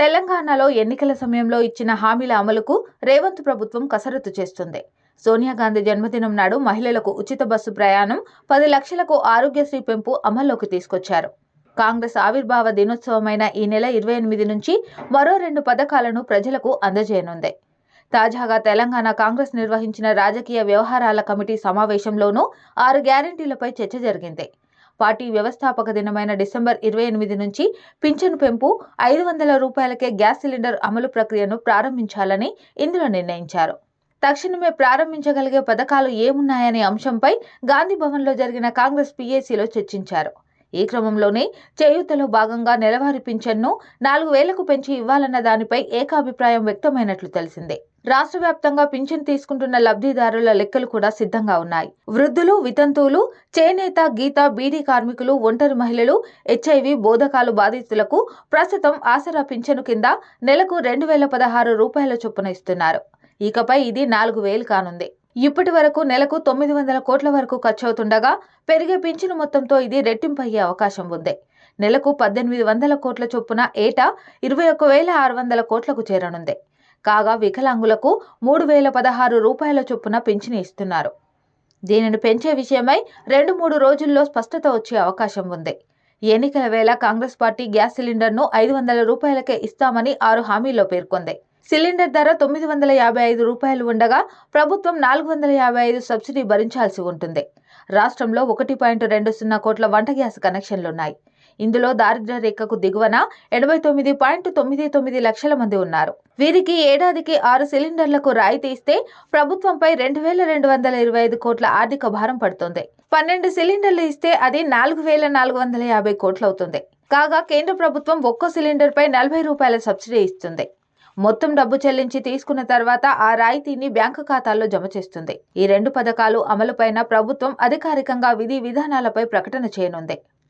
తెలంగాణలో ఎన్నికల సమయంలో ఇచ్చిన హామీల అమలుకు రేవంత్ ప్రభుత్వం కసరత్తు చేస్తుంది. సోనియా గాంధీ జన్మదినం నాడు మహిళలకు ఉచిత బస్సు ప్రయాణం పది లక్షలకు ఆరోగ్యశ్రీ పెంపు అమల్లోకి తీసుకొచ్చారు. కాంగ్రెస్ ఆవిర్భావ దినోత్సవమైన ఈ నెల ఇరవై ఎనిమిది నుంచి మరో రెండు పథకాలను ప్రజలకు అందజేయనుంది. తాజాగా తెలంగాణ కాంగ్రెస్ నిర్వహించిన రాజకీయ వ్యవహారాల కమిటీ సమావేశంలోనూ ఆరు గ్యారంటీలపై చర్చ జరిగింది. పార్టీ వ్యవస్థాపక దినమైన డిసెంబర్ ఇరవై ఎనిమిది నుంచి పింఛను పెంపు ఐదు వందల రూపాయలకే గ్యాస్ సిలిండర్ అమలు ప్రక్రియను ప్రారంభించాలని ఇందులో నిర్ణయించారు. తక్షణమే ప్రారంభించగలిగే పథకాలు ఏమున్నాయనే అంశంపై గాంధీ భవన్లో జరిగిన కాంగ్రెస్ పీఏసీలో చర్చించారు. ఈ క్రమంలోనే చేయూతలో భాగంగా నెలవారీ పింఛన్ను నాలుగు వేలకు పెంచి ఇవ్వాలన్న దానిపై ఏకాభిప్రాయం వ్యక్తమైనట్లు తెలిసిందే. రాష్ట్ర వ్యాప్తంగా పింఛన్ తీసుకుంటున్న లబ్ధిదారుల లెక్కలు కూడా సిద్ధంగా ఉన్నాయి. వృద్ధులు వితంతువులు చేనేత గీత బీడీ కార్మికులు ఒంటరి మహిళలు హెచ్ఐవి బోధకాలు బాధితులకు ప్రస్తుతం ఆసరా పింఛను కింద నెలకు రెండు వేల పదహారు రూపాయల చొప్పున ఇస్తున్నారు. ఇకపై ఇది నాలుగు వేలు కానుంది. ఇప్పటి వరకు నెలకు తొమ్మిది వందల కోట్ల వరకు ఖర్చవుతుండగా పెరిగే పింఛను మొత్తంతో ఇది రెట్టింపు అయ్యే అవకాశం ఉంది. నెలకు పద్దెనిమిది వందల కోట్ల చొప్పున ఏటా ఇరవై ఒక్క వేల ఆరు వందల కోట్లకు చేరనుంది. కాగా వికలాంగులకు మూడు వేల పదహారు రూపాయల చొప్పున పింఛను ఇస్తున్నారు. దీనిని పెంచే విషయమై రెండు మూడు రోజుల్లో స్పష్టత వచ్చే అవకాశం ఉంది. ఎన్నికల వేళ కాంగ్రెస్ పార్టీ గ్యాస్ సిలిండర్ను ఐదు వందల రూపాయలకే ఇస్తామని ఆరు హామీల్లో పేర్కొంది. సిలిండర్ ధర తొమ్మిది వందల యాభై ఐదు రూపాయలు ఉండగా ప్రభుత్వం నాలుగు వందల యాభై ఐదు సబ్సిడీ భరించాల్సి ఉంటుంది. రాష్ట్రంలో ఒకటి పాయింట్ రెండు సున్నా కోట్ల వంట గ్యాస్ కనెక్షన్లున్నాయి. ఇందులో దారిద్ర్య రేఖకు దిగువన ఎనభై తొమ్మిది పాయింట్ తొమ్మిది తొమ్మిది లక్షల మంది ఉన్నారు. వీరికి ఏడాదికి ఆరు సిలిండర్లకు రాయితీ ఇస్తే ప్రభుత్వంపై రెండు వేల రెండు వందల ఇరవై ఐదు కోట్ల ఆర్థిక భారం పడుతుంది. పన్నెండు సిలిండర్లు ఇస్తే అది నాలుగు వేల నాలుగు వందల యాభై కోట్లవుతుంది. కాగా కేంద్ర ప్రభుత్వం ఒక్కో సిలిండర్పై నలభై రూపాయల సబ్సిడీ ఇస్తుంది. మొత్తం డబ్బు చెల్లించి తీసుకున్న తర్వాత ఆ రాయితీని బ్యాంకు ఖాతాల్లో జమ చేస్తుంది. ఈ రెండు పథకాలు అమలుపైన ప్రభుత్వం అధికారికంగా విధి విధానాలపై ప్రకటన చేయనుంది.